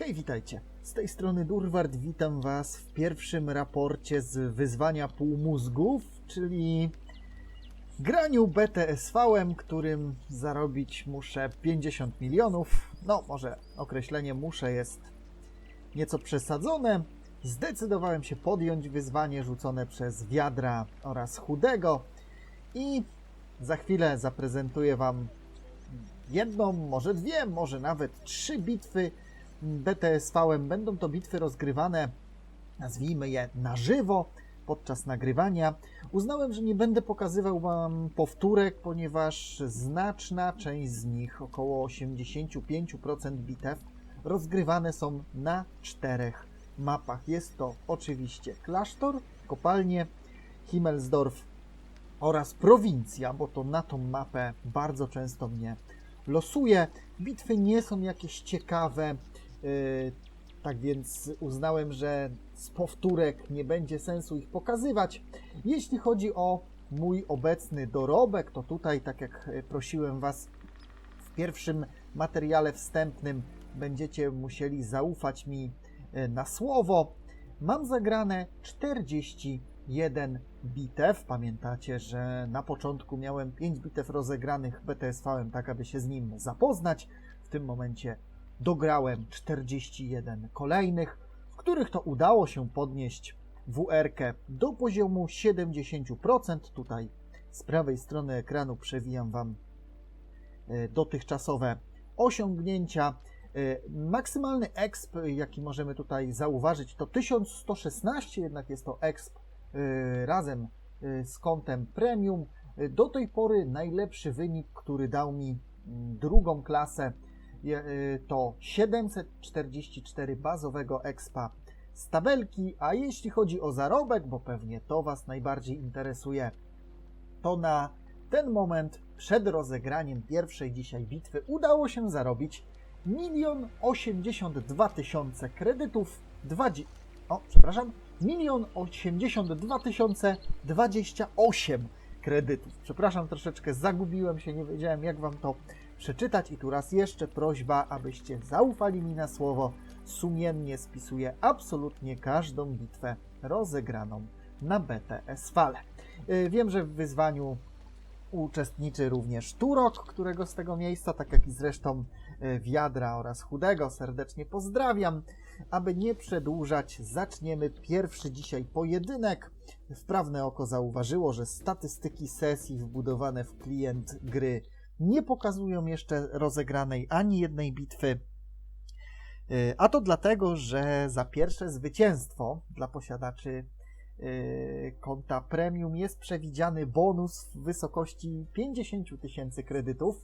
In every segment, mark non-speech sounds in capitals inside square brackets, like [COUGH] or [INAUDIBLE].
Hej, witajcie. Z tej strony Durward, witam Was w pierwszym raporcie z wyzwania półmózgów, czyli graniu BTSV-em, którym zarobić muszę 50 milionów. No, może określenie muszę jest nieco przesadzone. Zdecydowałem się podjąć wyzwanie rzucone przez Wiadra oraz Chudego i za chwilę zaprezentuję Wam jedną, może dwie, może nawet trzy bitwy BTSV-em. Będą to bitwy rozgrywane, nazwijmy je na żywo, podczas nagrywania. Uznałem, że nie będę pokazywał Wam powtórek, ponieważ znaczna część z nich, około 85% bitew, rozgrywane są na czterech mapach. Jest to oczywiście klasztor, kopalnie, Himmelsdorf oraz prowincja, bo to na tą mapę bardzo często mnie losuje. Bitwy nie są jakieś ciekawe, tak więc uznałem, że z powtórek nie będzie sensu ich pokazywać. Jeśli chodzi o mój obecny dorobek, to tutaj, tak jak e, prosiłem Was w pierwszym materiale wstępnym, będziecie musieli zaufać mi e, na słowo. Mam zagrane 41 bitew. Pamiętacie, że na początku miałem 5 bitew rozegranych BTSV-em, tak aby się z nim zapoznać. W tym momencie dograłem 41 kolejnych, w których to udało się podnieść WR-kę do poziomu 70%. Tutaj z prawej strony ekranu przewijam Wam e, dotychczasowe osiągnięcia. E, Maksymalny exp, jaki możemy tutaj zauważyć, to 1116, jednak jest to exp e, razem z kontem premium. Do tej pory najlepszy wynik, który dał mi mm, drugą klasę, to 744 bazowego expa z tabelki. A jeśli chodzi o zarobek, bo pewnie to Was najbardziej interesuje, to na ten moment przed rozegraniem pierwszej dzisiaj bitwy udało się zarobić 1 82 tysiące kredytów 20, o, przepraszam, 1 82 tysiące 28 kredytów. Przepraszam, troszeczkę zagubiłem się, nie wiedziałem jak wam to przeczytać i tu raz jeszcze prośba, abyście zaufali mi na słowo. Sumiennie spisuję absolutnie każdą bitwę rozegraną na BTS Fale. Yy, Wiem, że w wyzwaniu uczestniczy również Turok, którego z tego miejsca, tak jak i zresztą e, Wiadra oraz Chudego serdecznie pozdrawiam. Aby nie przedłużać, zaczniemy pierwszy dzisiaj pojedynek. Wprawne oko zauważyło, że statystyki sesji wbudowane w klient gry nie pokazują jeszcze rozegranej ani jednej bitwy. E, A to dlatego, że za pierwsze zwycięstwo dla posiadaczy yy, konta premium jest przewidziany bonus w wysokości 50 tysięcy kredytów.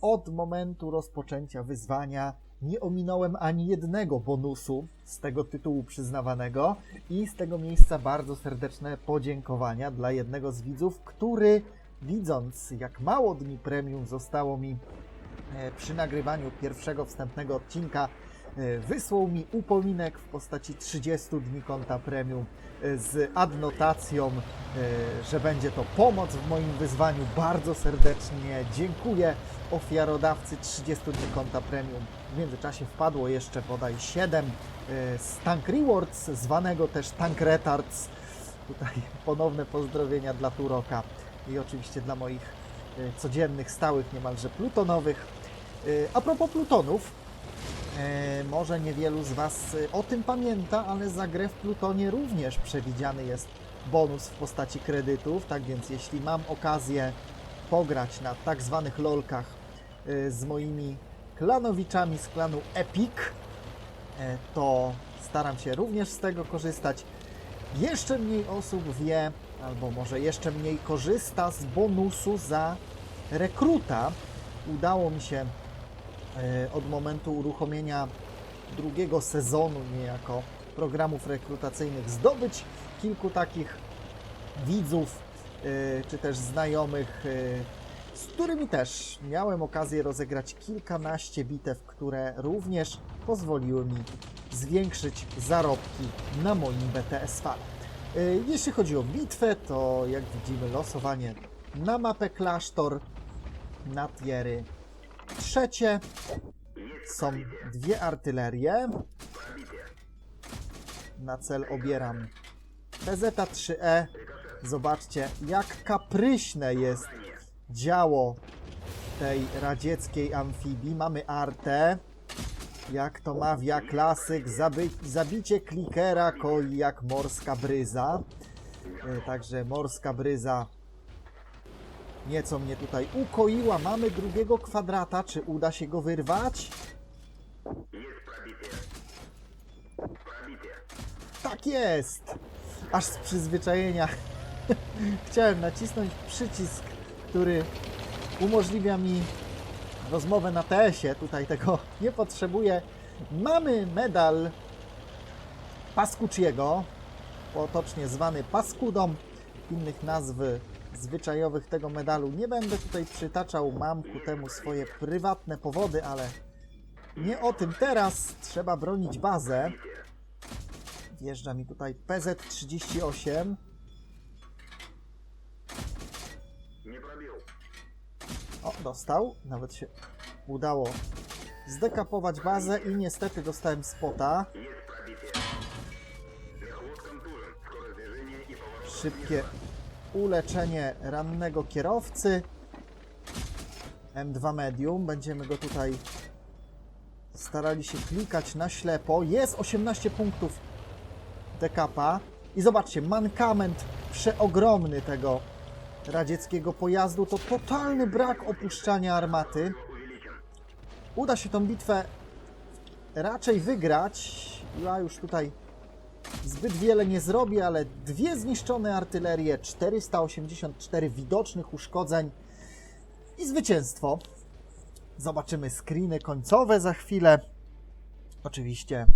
Od momentu rozpoczęcia wyzwania nie ominąłem ani jednego bonusu z tego tytułu przyznawanego i z tego miejsca bardzo serdeczne podziękowania dla jednego z widzów, który widząc jak mało dni premium zostało mi e, przy nagrywaniu pierwszego wstępnego odcinka e, wysłał mi upominek w postaci 30 dni konta premium e, z adnotacją, że będzie to pomoc w moim wyzwaniu. Bardzo serdecznie dziękuję ofiarodawcy 30 dni konta premium. W międzyczasie wpadło jeszcze bodaj 7 e, z Tank Rewards, zwanego też Tank Retards. Tutaj [LAUGHS] ponowne pozdrowienia dla Turoka i oczywiście dla moich e, codziennych, stałych, niemalże plutonowych. E, A propos plutonów, e, może niewielu z Was o tym pamięta, ale za grę w Plutonie również przewidziany jest bonus w postaci kredytów, tak więc jeśli mam okazję pograć na tak zwanych lolkach z moimi klanowiczami z klanu Epic, to staram się również z tego korzystać. Jeszcze mniej osób wie, albo może jeszcze mniej korzysta z bonusu za rekruta. Udało mi się e, od momentu uruchomienia drugiego sezonu niejako programów rekrutacyjnych zdobyć kilku takich widzów e, czy też znajomych, e, z którymi też miałem okazję rozegrać kilkanaście bitew, które również pozwoliły mi zwiększyć zarobki na moim BTS fale. E, Jeśli chodzi o bitwę, to jak widzimy losowanie na mapę klasztor, na tiery trzecie. są dwie artylerie. Na cel obieram PZ-3E. Zobaczcie, jak kapryśne jest działo tej radzieckiej amfibii. Mamy artę. Jak to mawia klasyk, zabi zabicie klikera koi jak morska bryza. E, Także morska bryza nieco mnie tutaj ukoiła. Mamy drugiego kwadrata. Czy uda się go wyrwać? Tak jest! Aż z przyzwyczajenia [LAUGHS] chciałem nacisnąć przycisk, który umożliwia mi rozmowę na TS-ie. Tutaj tego [LAUGHS] nie potrzebuję. Mamy medal Paskucciego, potocznie zwany Paskudą. Innych nazw zwyczajowych tego medalu nie będę tutaj przytaczał. Mam ku temu swoje prywatne powody, ale nie o tym teraz. Trzeba bronić bazę. Wjeżdża mi tutaj PZ-38. O, dostał. Nawet się udało zdekapować bazę i niestety dostałem spota. Szybkie uleczenie rannego kierowcy. M2 Medium. Będziemy go tutaj starali się klikać na ślepo. Jest 18 punktów dekapa. I zobaczcie, mankament przeogromny tego radzieckiego pojazdu to totalny brak opuszczania armaty. Uda się tą bitwę raczej wygrać. Ja już tutaj zbyt wiele nie zrobię, ale dwie zniszczone artylerie, 484 widocznych uszkodzeń i zwycięstwo. Zobaczymy screeny końcowe za chwilę. Oczywiście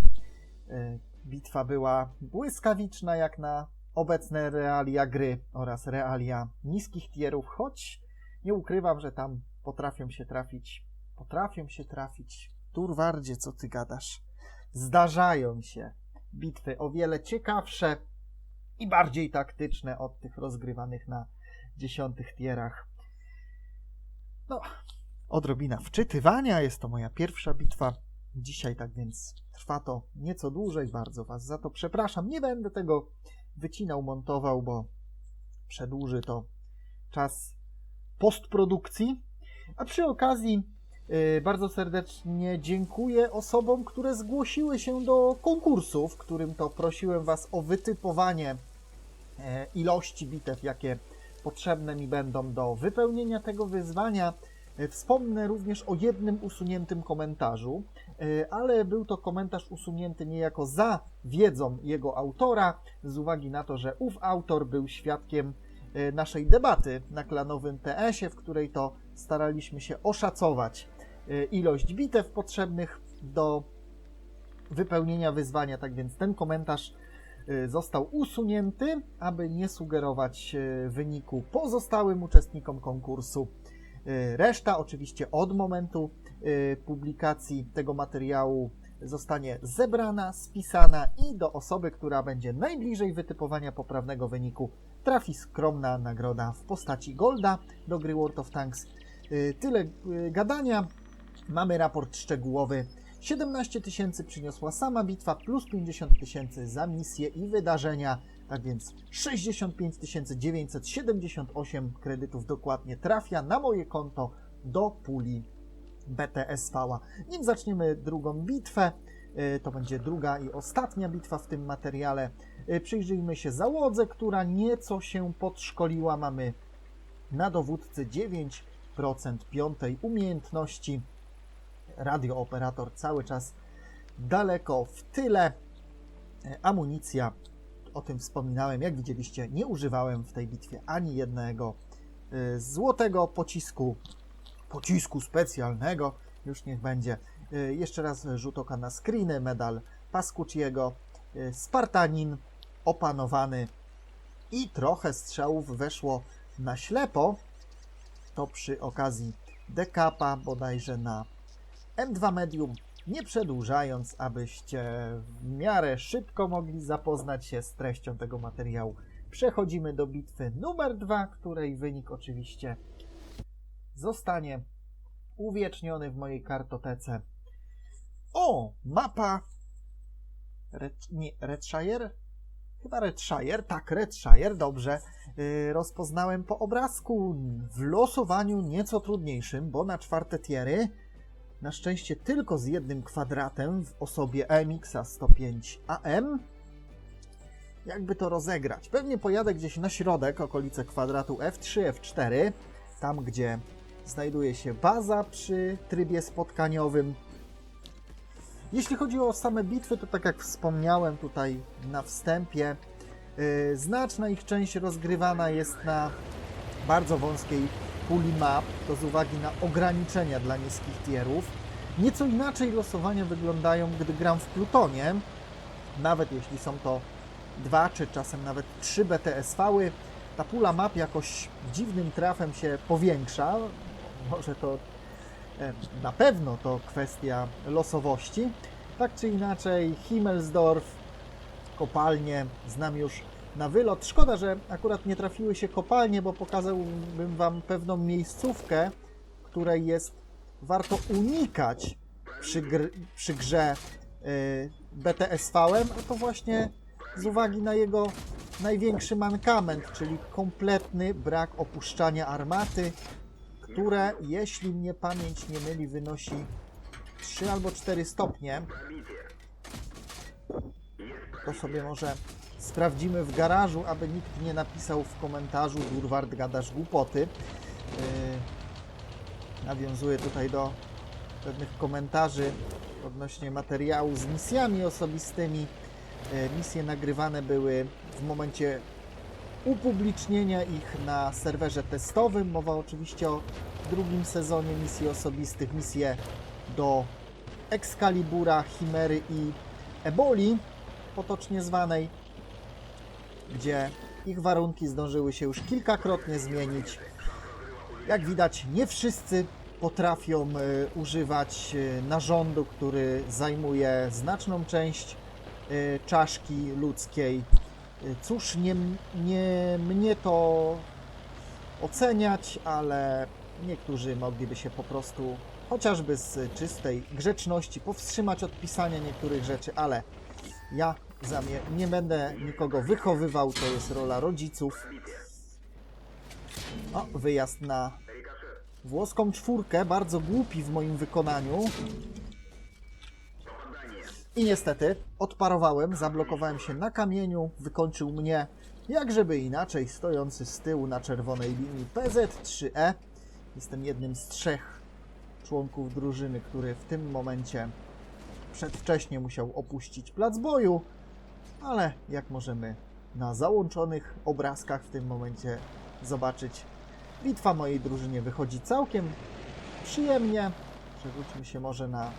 y, bitwa była błyskawiczna jak na obecne realia gry oraz realia niskich tierów, choć nie ukrywam, że tam potrafią się trafić, potrafią się trafić. Turwardzie, co ty gadasz? Zdarzają się bitwy o wiele ciekawsze i bardziej taktyczne od tych rozgrywanych na dziesiątych tierach. No, odrobina wczytywania, jest to moja pierwsza bitwa dzisiaj, tak więc trwa to nieco dłużej, bardzo Was za to przepraszam. Nie będę tego wycinał, montował, bo przedłuży to czas postprodukcji. A przy okazji yy, bardzo serdecznie dziękuję osobom, które zgłosiły się do konkursu, w którym to prosiłem Was o wytypowanie e, ilości bitew, jakie potrzebne mi będą do wypełnienia tego wyzwania. E, Wspomnę również o jednym usuniętym komentarzu, ale był to komentarz usunięty niejako za wiedzą jego autora, z uwagi na to, że ów autor był świadkiem e, naszej debaty na klanowym TS-ie, w której to staraliśmy się oszacować e, ilość bitew potrzebnych do wypełnienia wyzwania. Tak więc ten komentarz e, został usunięty, aby nie sugerować e, wyniku pozostałym uczestnikom konkursu. E, Reszta oczywiście od momentu e, publikacji tego materiału zostanie zebrana, spisana i do osoby, która będzie najbliżej wytypowania poprawnego wyniku trafi skromna nagroda w postaci Golda do gry World of Tanks. E, Tyle e, gadania. Mamy raport szczegółowy. 17 tysięcy przyniosła sama bitwa, plus 50 tysięcy za misje i wydarzenia. Tak więc 65 978 kredytów dokładnie trafia na moje konto do puli BTSV. Nim zaczniemy drugą bitwę, y, to będzie druga i ostatnia bitwa w tym materiale. Y, Przyjrzyjmy się załodze, która nieco się podszkoliła. Mamy na dowódcy 9% piątej umiejętności. Radiooperator cały czas daleko w tyle. Y, Amunicja o tym wspominałem. Jak widzieliście, nie używałem w tej bitwie ani jednego złotego pocisku, pocisku specjalnego. Już niech będzie. Y, Jeszcze raz rzut oka na screeny, medal Paskucciego, y, Spartanin opanowany i trochę strzałów weszło na ślepo. To przy okazji dekapa bodajże na M2 Medium nie przedłużając, abyście w miarę szybko mogli zapoznać się z treścią tego materiału, przechodzimy do bitwy numer 2, której wynik oczywiście zostanie uwieczniony w mojej kartotece. O, mapa. Red, nie, Redshire? Chyba Redshire, tak, Redshire, dobrze. Yy, rozpoznałem po obrazku w losowaniu nieco trudniejszym, bo na czwarte tiery, na szczęście tylko z jednym kwadratem w osobie EMX-a 105 AM. Jakby to rozegrać? Pewnie pojadę gdzieś na środek, okolice kwadratu F3, F4, tam gdzie znajduje się baza przy trybie spotkaniowym. Jeśli chodzi o same bitwy, to tak jak wspomniałem tutaj na wstępie, yy, znaczna ich część rozgrywana jest na bardzo wąskiej puli map, to z uwagi na ograniczenia dla niskich tierów. Nieco inaczej losowania wyglądają, gdy gram w Plutonie, nawet jeśli są to dwa czy czasem nawet trzy BTSV-y, ta pula map jakoś dziwnym trafem się powiększa. Może to e, na pewno to kwestia losowości. Tak czy inaczej, Himmelsdorf, kopalnie znam już na wylot. Szkoda, że akurat nie trafiły się kopalnie, bo pokazałbym Wam pewną miejscówkę, której jest warto unikać przy, gr- przy grze y, BTSV-em, a to właśnie z uwagi na jego największy mankament, czyli kompletny brak opuszczania armaty, które, jeśli mnie pamięć nie myli, wynosi 3 albo 4 stopnie. To sobie może sprawdzimy w garażu, aby nikt nie napisał w komentarzu Durward gadasz głupoty. Yy, nawiązuję tutaj do pewnych komentarzy odnośnie materiału z misjami osobistymi. E, Misje nagrywane były w momencie upublicznienia ich na serwerze testowym. Mowa oczywiście o drugim sezonie misji osobistych, misje do Excalibura, Chimery i Eboli, potocznie zwanej, gdzie ich warunki zdążyły się już kilkakrotnie zmienić. Jak widać, nie wszyscy potrafią e, używać e, narządu, który zajmuje znaczną część e, czaszki ludzkiej. Cóż, nie, nie mnie to oceniać, ale niektórzy mogliby się po prostu chociażby z czystej grzeczności powstrzymać od pisania niektórych rzeczy, ale ja nie będę nikogo wychowywał, to jest rola rodziców. O, wyjazd na włoską czwórkę, bardzo głupi w moim wykonaniu. I niestety odparowałem, zablokowałem się na kamieniu, wykończył mnie, jak żeby inaczej, stojący z tyłu na czerwonej linii PZ3E. Jestem jednym z trzech członków drużyny, który w tym momencie przedwcześnie musiał opuścić plac boju, ale jak możemy na załączonych obrazkach w tym momencie zobaczyć, bitwa mojej drużynie wychodzi całkiem przyjemnie. Przerzućmy się może na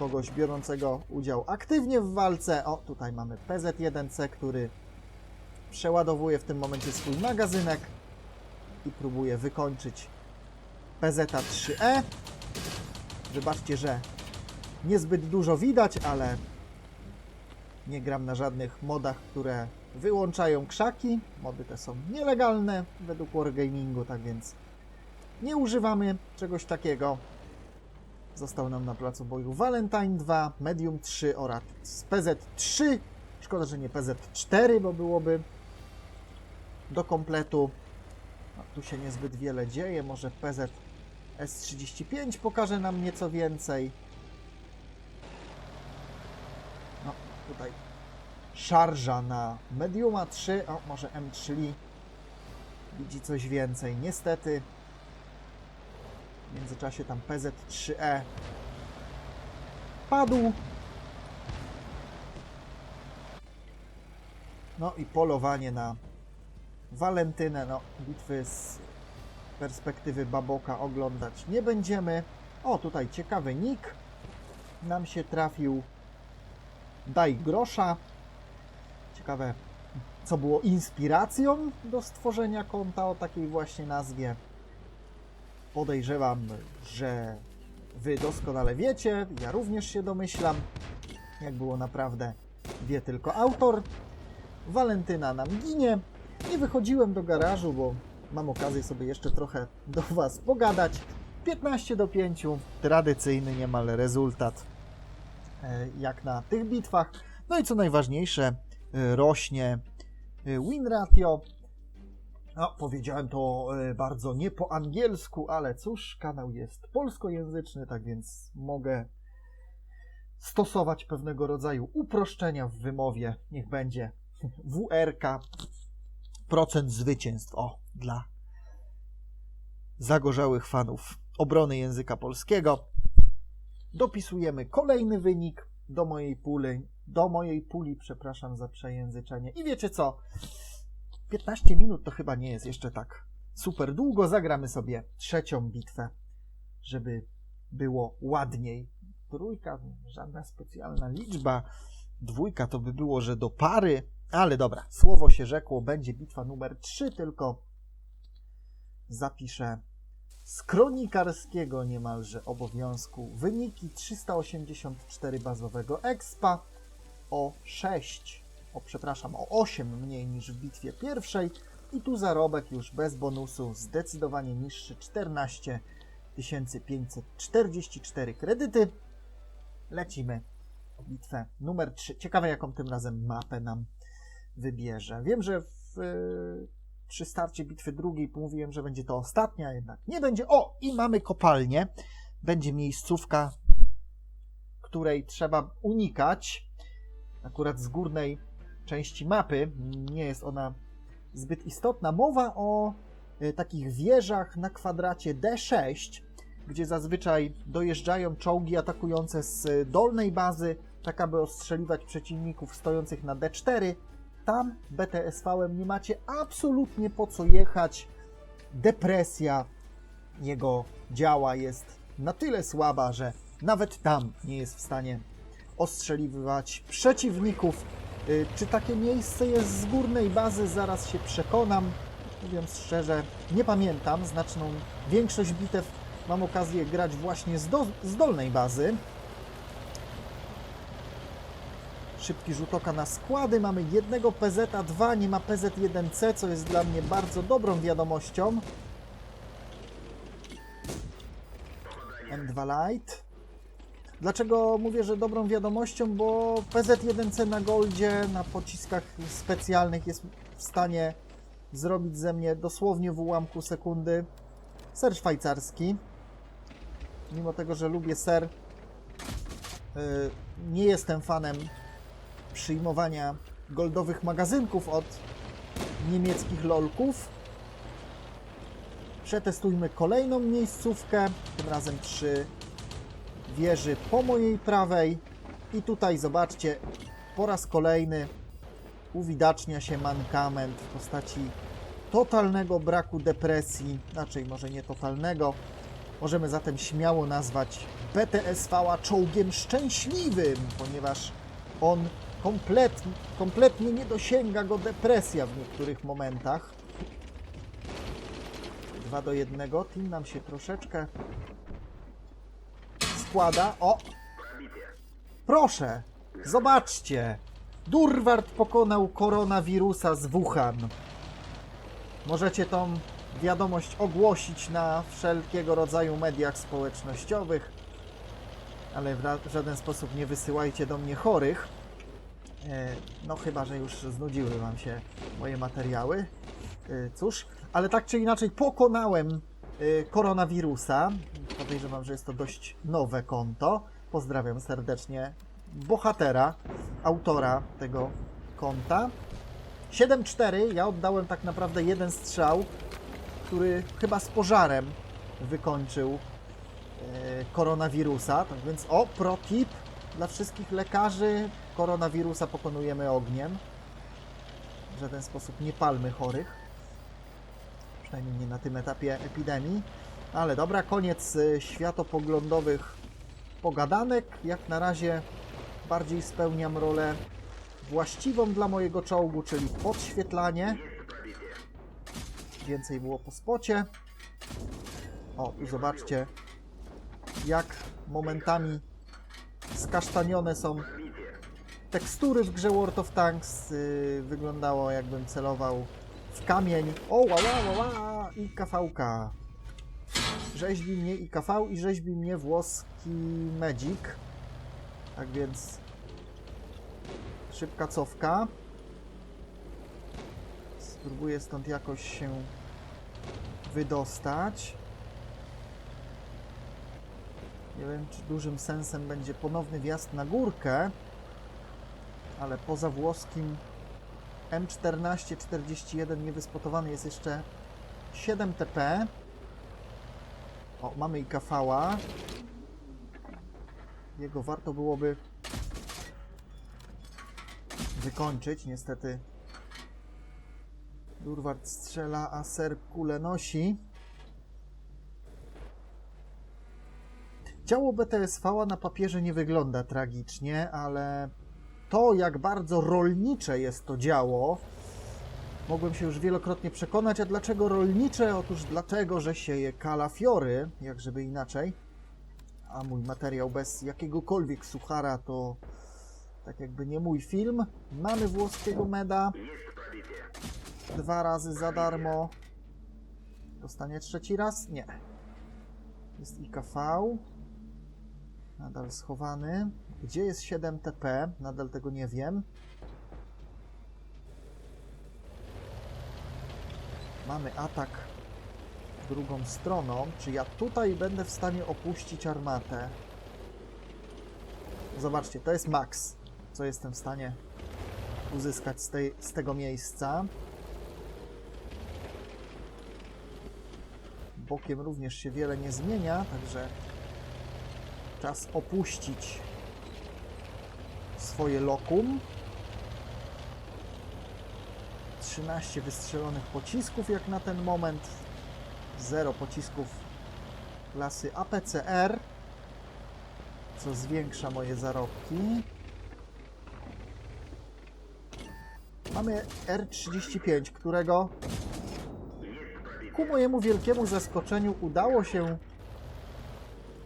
kogoś biorącego udział aktywnie w walce. O, tutaj mamy PZ1C, który przeładowuje w tym momencie swój magazynek i próbuje wykończyć PZ3E. Wybaczcie, że niezbyt dużo widać, ale nie gram na żadnych modach, które wyłączają krzaki. Mody te są nielegalne według Wargamingu, tak więc nie używamy czegoś takiego. Został nam na placu boju Valentine 2, Medium 3 oraz PZ3. Szkoda, że nie PZ4, bo byłoby do kompletu. No, tu się niezbyt wiele dzieje. Może PZ S35 pokaże nam nieco więcej. No, tutaj szarża na Mediuma 3, o może M3 widzi coś więcej. Niestety w międzyczasie tam PZ3E padł. No i polowanie na Walentynę. No, bitwy z perspektywy Baboka oglądać nie będziemy. O, tutaj ciekawy nick nam się trafił. Daj grosza. Ciekawe, co było inspiracją do stworzenia konta o takiej właśnie nazwie. Podejrzewam, że Wy doskonale wiecie, ja również się domyślam. Jak było naprawdę, wie tylko autor. Walentyna nam ginie. Nie wychodziłem do garażu, bo mam okazję sobie jeszcze trochę do Was pogadać. 15 do 5. Tradycyjny niemal rezultat e, jak na tych bitwach. No i co najważniejsze, e, rośnie e, win ratio. No, powiedziałem to e, bardzo nie po angielsku, ale cóż, kanał jest polskojęzyczny, tak więc mogę stosować pewnego rodzaju uproszczenia w wymowie. Niech będzie [LAUGHS] WRK, procent zwycięstw. O, dla zagorzałych fanów obrony języka polskiego. Dopisujemy kolejny wynik do mojej puli, do mojej puli, przepraszam za przejęzyczenie. I wiecie co? 15 minut to chyba nie jest jeszcze tak super długo. Zagramy sobie trzecią bitwę, żeby było ładniej. Trójka, żadna specjalna liczba. Dwójka to by było, że do pary, ale dobra, słowo się rzekło, będzie bitwa numer 3, tylko zapiszę z kronikarskiego niemalże obowiązku wyniki 384 bazowego expa o 6, o przepraszam, o 8 mniej niż w bitwie pierwszej i tu zarobek już bez bonusu zdecydowanie niższy 14 544 kredyty. Lecimy bitwę numer 3. Ciekawe jaką tym razem mapę nam wybierze. Wiem, że w przy starcie bitwy drugiej mówiłem, że będzie to ostatnia, jednak nie będzie. O, i mamy kopalnię. Będzie miejscówka, której trzeba unikać. Akurat z górnej części mapy nie jest ona zbyt istotna. Mowa o y, takich wieżach na kwadracie D6, gdzie zazwyczaj dojeżdżają czołgi atakujące z dolnej bazy, tak aby ostrzeliwać przeciwników stojących na D4 tam BTSV-em nie macie absolutnie po co jechać. Depresja jego działa jest na tyle słaba, że nawet tam nie jest w stanie ostrzeliwać przeciwników. Y, Czy takie miejsce jest z górnej bazy? Zaraz się przekonam. Mówiąc szczerze, nie pamiętam. Znaczną większość bitew mam okazję grać właśnie z, do, z dolnej bazy. Szybki rzut oka na składy. Mamy jednego PZ-2, nie ma PZ-1C, co jest dla mnie bardzo dobrą wiadomością. M2 Light. Dlaczego mówię, że dobrą wiadomością? Bo PZ-1C na Goldzie, na pociskach specjalnych jest w stanie zrobić ze mnie dosłownie w ułamku sekundy ser szwajcarski. Mimo tego, że lubię ser, yy, nie jestem fanem przyjmowania goldowych magazynków od niemieckich lolków. Przetestujmy kolejną miejscówkę, tym razem przy wieży po mojej prawej. I tutaj zobaczcie, po raz kolejny uwidacznia się mankament w postaci totalnego braku depresji, raczej może nie totalnego. Możemy zatem śmiało nazwać BTSV-a czołgiem szczęśliwym, ponieważ on kompletnie, kompletnie nie dosięga go depresja w niektórych momentach. 2 do 1. Team nam się troszeczkę składa. O! Proszę! Zobaczcie! Durward pokonał koronawirusa z Wuhan. Możecie tą wiadomość ogłosić na wszelkiego rodzaju mediach społecznościowych, ale w żaden sposób nie wysyłajcie do mnie chorych. E, No chyba, że już znudziły Wam się moje materiały. E, Cóż, ale tak czy inaczej pokonałem e, koronawirusa. Podejrzewam, że jest to dość nowe konto. Pozdrawiam serdecznie bohatera, autora tego konta. 7-4, ja oddałem tak naprawdę jeden strzał, który chyba z pożarem wykończył e, koronawirusa. Tak więc, o, pro tip dla wszystkich lekarzy: koronawirusa pokonujemy ogniem. W żaden sposób nie palmy chorych. Przynajmniej nie na tym etapie epidemii. Ale dobra, koniec e, światopoglądowych pogadanek. Jak na razie bardziej spełniam rolę właściwą dla mojego czołgu, czyli podświetlanie. Więcej było po spocie. O, tu zobaczcie, jak momentami skasztanione są tekstury w grze World of Tanks. Yy, wyglądało jakbym celował w kamień. O, ła, ła, ła, ła i kafałka. Rzeźbi mnie IKV i rzeźbi mnie włoski Magic. Tak więc szybka cofka. Spróbuję stąd jakoś się wydostać. Nie wiem, czy dużym sensem będzie ponowny wjazd na górkę, ale poza włoskim M1441 niewyspotowany jest jeszcze 7 TP. O, mamy i kafała. Jego warto byłoby wykończyć. Niestety Durward strzela, a Ser kulę nosi. Ciało BTSV na papierze nie wygląda tragicznie, ale to, jak bardzo rolnicze jest to działo, mogłem się już wielokrotnie przekonać. A dlaczego rolnicze? Otóż dlatego, że sieje kalafiory, jak żeby inaczej. A mój materiał bez jakiegokolwiek suchara to tak jakby nie mój film. Mamy włoskiego meda. Dwa razy za darmo. Dostanie trzeci raz? Nie. Jest IKV. Nadal schowany. Gdzie jest 7 TP? Nadal tego nie wiem. Mamy atak drugą stroną. Czy ja tutaj będę w stanie opuścić armatę? Zobaczcie, to jest max, co jestem w stanie uzyskać z, tej, z tego miejsca. Bokiem również się wiele nie zmienia, także czas opuścić swoje lokum. 13 wystrzelonych pocisków jak na ten moment. 0 pocisków klasy APCR, co zwiększa moje zarobki. Mamy R35, którego ku mojemu wielkiemu zaskoczeniu udało się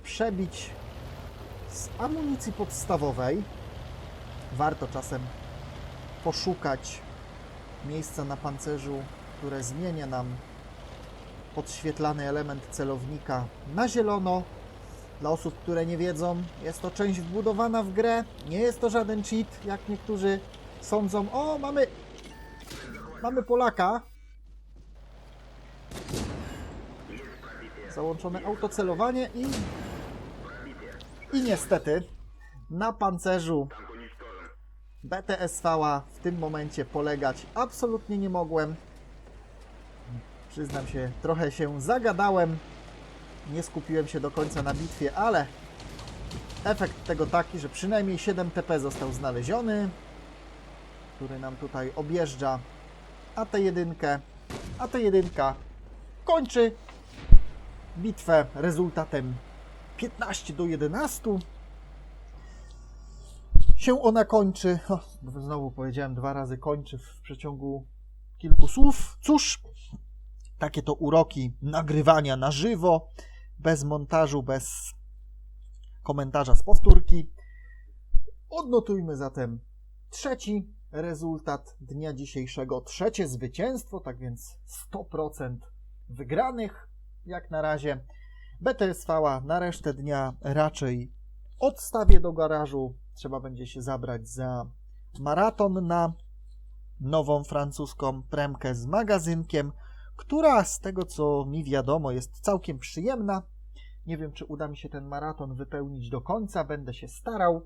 przebić z amunicji podstawowej. Warto czasem poszukać miejsca na pancerzu, które zmienia nam podświetlany element celownika na zielono. Dla osób, które nie wiedzą, jest to część wbudowana w grę. Nie jest to żaden cheat, jak niektórzy sądzą. O, mamy mamy Polaka. Załączone autocelowanie i i niestety na pancerzu BTSV w tym momencie polegać absolutnie nie mogłem. Przyznam się, trochę się zagadałem. Nie skupiłem się do końca na bitwie, ale efekt tego taki, że przynajmniej 7 TP został znaleziony, który nam tutaj objeżdża a tę jedynkę, a ta jedynka kończy bitwę rezultatem 15 do 11 się ona kończy. O, znowu powiedziałem dwa razy kończy w przeciągu kilku słów. Cóż, takie to uroki nagrywania na żywo, bez montażu, bez komentarza z powtórki. Odnotujmy zatem trzeci rezultat dnia dzisiejszego. Trzecie zwycięstwo, tak więc 100% wygranych jak na razie. BTSV na resztę dnia raczej odstawię do garażu. Trzeba będzie się zabrać za maraton na nową francuską premkę z magazynkiem, która z tego co mi wiadomo jest całkiem przyjemna. Nie wiem, czy uda mi się ten maraton wypełnić do końca. Będę się starał.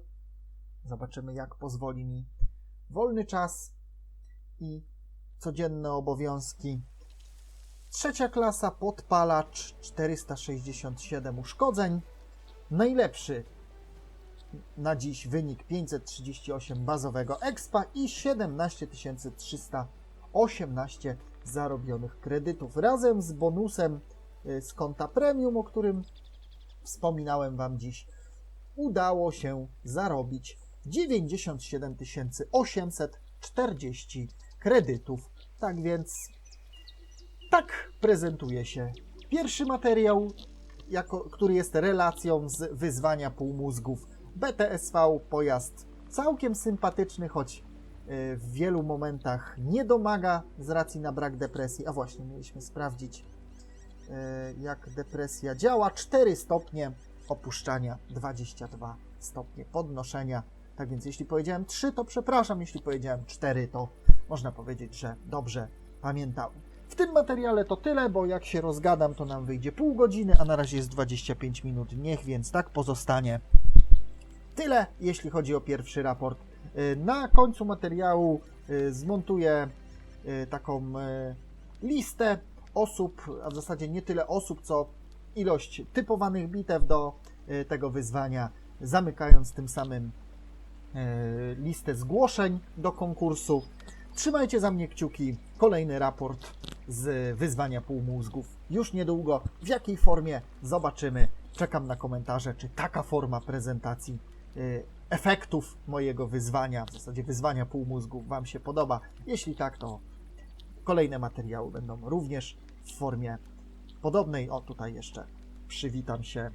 Zobaczymy, jak pozwoli mi wolny czas i codzienne obowiązki. Trzecia klasa podpalacz 467 uszkodzeń. Najlepszy na dziś wynik 538 bazowego expa i 17 318 zarobionych kredytów. Razem z bonusem y, z konta premium, o którym wspominałem Wam dziś, udało się zarobić 97 840 kredytów. Tak więc tak prezentuje się pierwszy materiał, jako, który jest relacją z wyzwania półmózgów BTSV. Pojazd całkiem sympatyczny, choć y, w wielu momentach nie domaga z racji na brak depresji. A właśnie, mieliśmy sprawdzić jak depresja działa. 4 stopnie opuszczania, 22 stopnie podnoszenia. Tak więc jeśli powiedziałem 3, to przepraszam, jeśli powiedziałem 4, to można powiedzieć, że dobrze pamiętałem. W tym materiale to tyle, bo jak się rozgadam, to nam wyjdzie pół godziny, a na razie jest 25 minut. Niech więc tak pozostanie. Tyle, jeśli chodzi o pierwszy raport. Y, Na końcu materiału y, zmontuję y, taką listę osób, a w zasadzie nie tyle osób, co ilość typowanych bitew do tego wyzwania, zamykając tym samym listę zgłoszeń do konkursu. Trzymajcie za mnie kciuki. Kolejny raport z wyzwania półmózgów. Już niedługo. W jakiej formie zobaczymy. Czekam na komentarze, czy taka forma prezentacji efektów mojego wyzwania, w zasadzie wyzwania półmózgów, Wam się podoba. Jeśli tak, to kolejne materiały będą również w formie podobnej. O, tutaj jeszcze przywitam się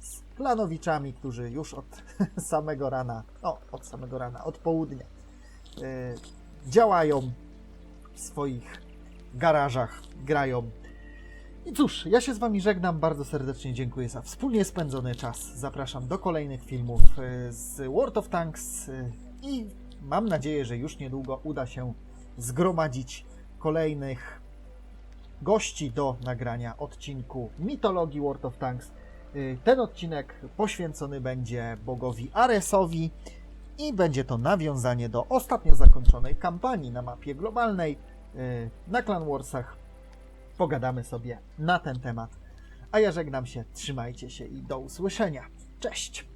z planowiczami, którzy już od [LAUGHS] samego rana, no, od samego rana, od południa y, działają w swoich garażach, grają. I cóż, ja się z Wami żegnam, bardzo serdecznie dziękuję za wspólnie spędzony czas. Zapraszam do kolejnych filmów y, z World of Tanks y, i mam nadzieję, że już niedługo uda się zgromadzić kolejnych gości do nagrania odcinku Mitologii World of Tanks. Y, Ten odcinek poświęcony będzie bogowi Aresowi i będzie to nawiązanie do ostatnio zakończonej kampanii na mapie globalnej na Clan Warsach. Pogadamy sobie na ten temat. A ja żegnam się, trzymajcie się i do usłyszenia. Cześć!